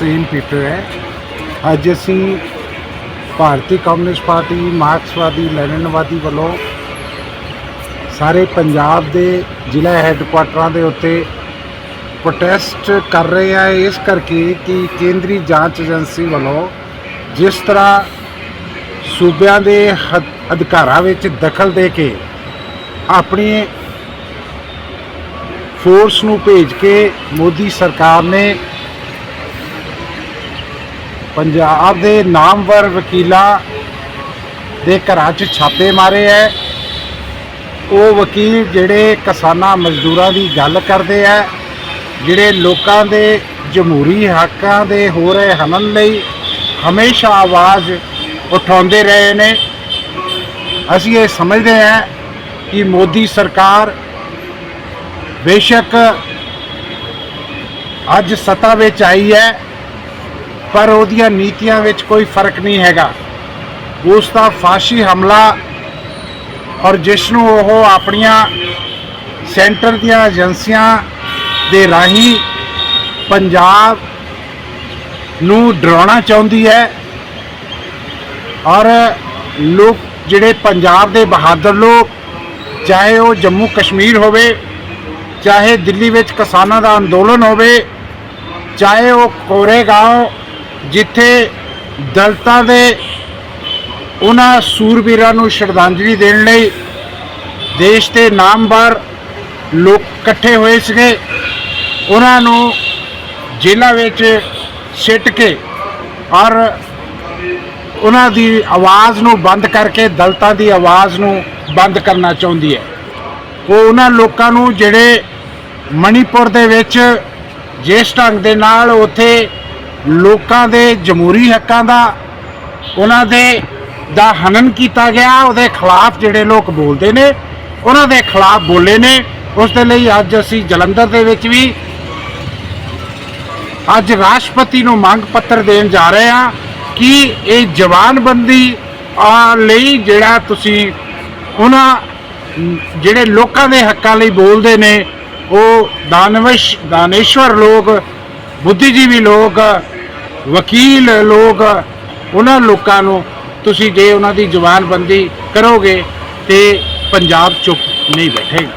Same people ਹੈ। ਅੱਜ ਅਸੀਂ ਭਾਰਤੀ ਕਮਿਊਨਿਸਟ ਪਾਰਟੀ, ਮਾਰਕਸਵਾਦੀ, ਲੈਨਨਵਾਦੀ ਵੱਲੋਂ ਸਾਰੇ ਪੰਜਾਬ ਦੇ ਜ਼ਿਲ੍ਹਾ ਹੈੱਡਕੁਆਟਰਾਂ ਦੇ ਉੱਤੇ ਪ੍ਰੋਟੈਸਟ ਕਰ ਰਹੇ ਆ ਇਸ ਕਰਕੇ ਕਿ ਕੇਂਦਰੀ ਜਾਂਚ ਏਜੰਸੀ ਵੱਲੋਂ ਜਿਸ ਤਰ੍ਹਾਂ ਸੂਬਿਆਂ ਦੇ ਹੱਦ- ਅਧਿਕਾਰਾਂ ਵਿੱਚ ਦਖਲ ਦੇ ਕੇ ਆਪਣੀ ਫੋਰਸ ਨੂੰ ਭੇਜ ਕੇ ਮੋਦੀ ਸਰਕਾਰ ਨੇ ਪੰਜਾਬ ਦੇ ਨਾਮਵਰ ਵਕੀਲਾਂ ਦੇ ਘਰਾਂ 'ਚ ਛਾਪੇ ਮਾਰੇ ਹੈ ਉਹ ਵਕੀਲ ਜਿਹੜੇ ਕਿਸਾਨਾਂ ਮਜ਼ਦੂਰਾਂ ਦੀ ਗੱਲ ਕਰਦੇ ਆ ਜਿਹੜੇ ਲੋਕਾਂ ਦੇ ਜਮਹੂਰੀ ਹੱਕਾਂ ਦੇ ਹੋ ਰਹੇ ਹਨਨ ਲਈ ਹਮੇਸ਼ਾ ਆਵਾਜ਼ ਉਠਾਉਂਦੇ ਰਹੇ ਨੇ। ਅਸੀਂ ਇਹ ਸਮਝਦੇ ਹਾਂ ਕਿ ਮੋਦੀ ਸਰਕਾਰ ਬੇਸ਼ੱਕ ਅੱਜ ਸੱਤਾ ਵਿੱਚ ਆਈ ਹੈ ਪਰ ਉਹਦੀਆਂ ਨੀਤੀਆਂ ਵਿੱਚ ਕੋਈ ਫ਼ਰਕ ਨਹੀਂ ਹੈਗਾ। ਉਸ ਦਾ ਫਾਸ਼ੀ ਹਮਲਾ ਔਰ ਜਿਸ ਨੂੰ ਉਹ ਆਪਣੀਆਂ ਸੈਂਟਰ ਦੀਆਂ ਏਜੰਸੀਆਂ ਦੇ ਰਾਹੀਂ ਪੰਜਾਬ ਨੂੰ ਡਰਾਉਣਾ ਚਾਹੁੰਦੀ ਹੈ ਔਰ ਲੋਕ ਜਿਹੜੇ ਪੰਜਾਬ ਦੇ ਬਹਾਦਰ ਲੋਕ, ਚਾਹੇ ਉਹ ਜੰਮੂ ਕਸ਼ਮੀਰ ਹੋਵੇ, ਚਾਹੇ ਦਿੱਲੀ ਵਿੱਚ ਕਿਸਾਨਾਂ ਦਾ ਅੰਦੋਲਨ ਹੋਵੇ, ਚਾਹੇ ਉਹ ਕੋਰੇਗਾਂਵ ਜਿੱਥੇ ਦਲਤਾਂ ਦੇ ਉਹਨਾਂ ਸੂਰਬੀਰਾਂ ਨੂੰ ਸ਼ਰਧਾਂਜਲੀ ਦੇਣ ਲਈ ਦੇਸ਼ ਦੇ ਨਾਮਵਰ ਲੋਕ ਇਕੱਠੇ ਹੋਏ ਸੀਗੇ, ਉਹਨਾਂ ਨੂੰ ਜੇਲ੍ਹਾਂ ਵਿੱਚ ਸਿੱਟ ਕੇ ਔਰ ਉਹਨਾਂ ਦੀ ਆਵਾਜ਼ ਨੂੰ ਬੰਦ ਕਰਕੇ ਦਲਤਾਂ ਦੀ ਆਵਾਜ਼ ਨੂੰ ਬੰਦ ਕਰਨਾ ਚਾਹੁੰਦੀ ਹੈ। ਉਹ ਉਹਨਾਂ ਲੋਕਾਂ ਨੂੰ ਜਿਹੜੇ ਮਣੀਪੁਰ ਦੇ ਵਿੱਚ ਜਿਸ ਢੰਗ ਦੇ ਨਾਲ ਉੱਥੇ ਲੋਕਾਂ ਦੇ ਜਮਹੂਰੀ ਹੱਕਾਂ ਦਾ, ਉਹਨਾਂ ਦੇ ਦਾ ਹਨਨ ਕੀਤਾ ਗਿਆ, ਉਹਦੇ ਖਿਲਾਫ ਜਿਹੜੇ ਲੋਕ ਬੋਲਦੇ ਨੇ, ਉਹਨਾਂ ਦੇ ਖਿਲਾਫ ਬੋਲੇ ਨੇ। ਉਸ ਦੇ ਲਈ ਅੱਜ ਅਸੀਂ ਜਲੰਧਰ ਦੇ ਵਿੱਚ ਵੀ ਅੱਜ ਰਾਸ਼ਟਰਪਤੀ ਨੂੰ ਮੰਗ ਪੱਤਰ ਦੇਣ ਜਾ ਰਹੇ ਹਾਂ ਕਿ ਇਹ ਜਵਾਨਬੰਦੀ ਆ ਲਈ ਜਿਹੜਾ ਤੁਸੀਂ ਉਹਨਾਂ, ਜਿਹੜੇ ਲੋਕਾਂ ਦੇ ਹੱਕਾਂ ਲਈ ਬੋਲਦੇ ਨੇ, ਉਹ ਦਾਨਵਸ਼, ਦਾਨੇਸ਼ਵਰ ਲੋਕ ਬੁੱਧੀਜੀਵੀ ਲੋਕ, ਵਕੀਲ ਲੋਕ, ਉਹਨਾਂ ਲੋਕਾਂ ਨੂੰ ਤੁਸੀਂ ਜੇ ਉਹਨਾਂ ਦੀ ਜਵਾਨਬੰਦੀ ਕਰੋਗੇ ਤੇ ਪੰਜਾਬ ਚੁੱਪ ਨਹੀਂ ਬੈਠੇਗਾ।